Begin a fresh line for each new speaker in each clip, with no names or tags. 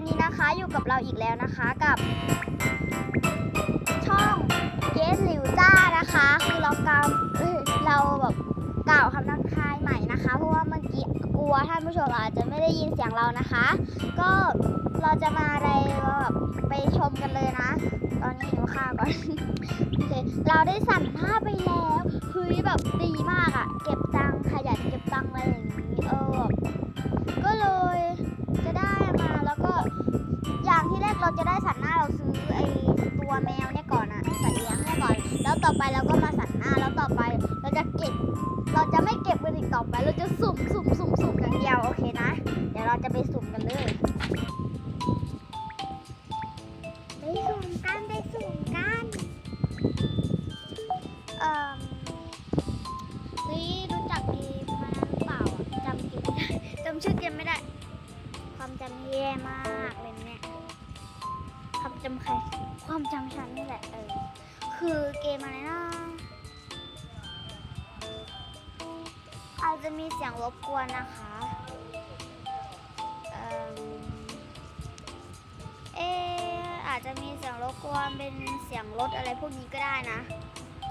วันนี้นะคะอยู่กับเราอีกแล้วนะคะกับ ช่องเกสหลิวจ้านะคะ คือเรากำเราแบบกล่าวคำทักทายใหม่นะคะ เพราะว่าเมื่อกี้กลัวท่านผู้ชมอาจจะไม่ได้ยินเสียงเรานะคะ ก็เราจะมาอะไรแบบไปชมกันเลยนะ ตอนนี้หิวข้าวก่อนโอเคเราได้สั่นผ้าไปแล้วเฮ้ยแบบดีมากอะเก็บตังขยันเก็บตังค์อะไรอย่ จะได้สันหน้าเราซื้อไอตัวแมวเนี่ยก่อนอะสัตว์เลี้ยงเนี่ยก่อน แล้วต่อไปเราก็มาสันหน้าแล้วต่อไปเราจะเก็บ เราจะไม่เก็บกันอีกต่อไป เราจะสุ่มสุ่มสุ่มสุ่มอย่างเดียวโอเคนะ เดี๋ยวเราจะไปสุ่มกันเลยไปสุ่มกันไปสุ่มกันเอ่อเฮ้ยรู้จักเกมมาหรือเปล่าจำเกมไม่ได้จำชื่อเกมไม่ได้ ความจำแย่มากเลยเนี่ย จำใคร ความจำฉันนี่แหละเออ คือเกมอะไรนะอาจจะมีเสียงรบกวนนะคะเออออาจจะมีเสียงรบกวนเป็นเสียงรถอะไรพวกนี้ก็ได้นะ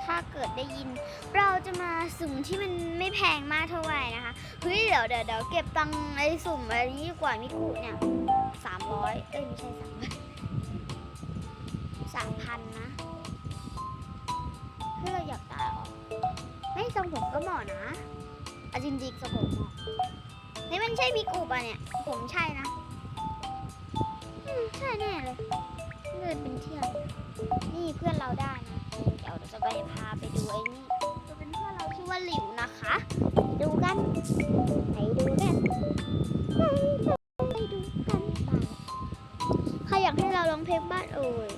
ถ้าเกิดได้ยิน เราจะมาสุ่มที่มันไม่แพงมากเท่าไหร่นะคะ เฮ้ยเดี๋ยวเดี๋ยวเดี๋ยวเก็บตังค์ไอ้สุ่มอะไรนี้ดีกว่ามิกุเนี่ยสามร้อยเอ้ยไม่ใช่สามร้อย ทรงผมก็เหมาะนะอาจริงๆทรงผมเหมาะเฮ้ยมันใช่มิกุป่ะเนี่ย ผมใช่นะใช่แน่เลยเงินเป็นเที่ยวนี่เพื่อนเราได้นะเออเดี๋ยวเราจะไปพาไปดูไอ้นี่จะเป็นเพื่อนเราชื่อว่าหลิวนะคะ ดูกันไปดูกันไปดูกันไปใครอยากให้เราร้องเพลงบ้านเอ่ย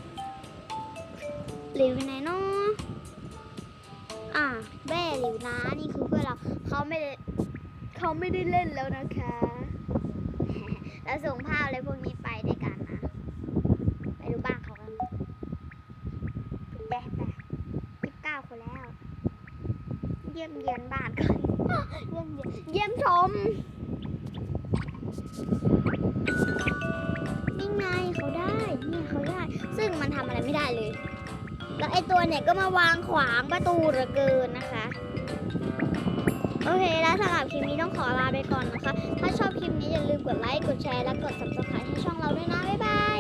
หลิวอยู่ไหนเนาะ นะ นี่คือเพื่อนเราเขาไม่ได้เขาไม่ได้เล่นแล้วนะคะแล้วส่งภาพอะไรพวกนี้ไปด้วยกันนะไปดูบ้านเขากันแปะแปะสิบเก้าคนแล้ว เยี่ยมเยียนบ้านกันเยี่ยมเยี่ยมเยี่ยมชมนี่ไงเขาได้เนี่ยเขาได้ ซึ่งมันทำอะไรไม่ได้เลย แล้วไอตัวเนี่ยก็มาวางขวางประตูเหลือเกินนะคะ โอเค แล้วสำหรับคลิปนี้ต้องขอลาไปก่อนนะคะ ถ้าชอบคลิปนี้อย่าลืมกดไลค์ กดแชร์ และกด subscribe ให้ช่องเราด้วยนะ บ๊ายบาย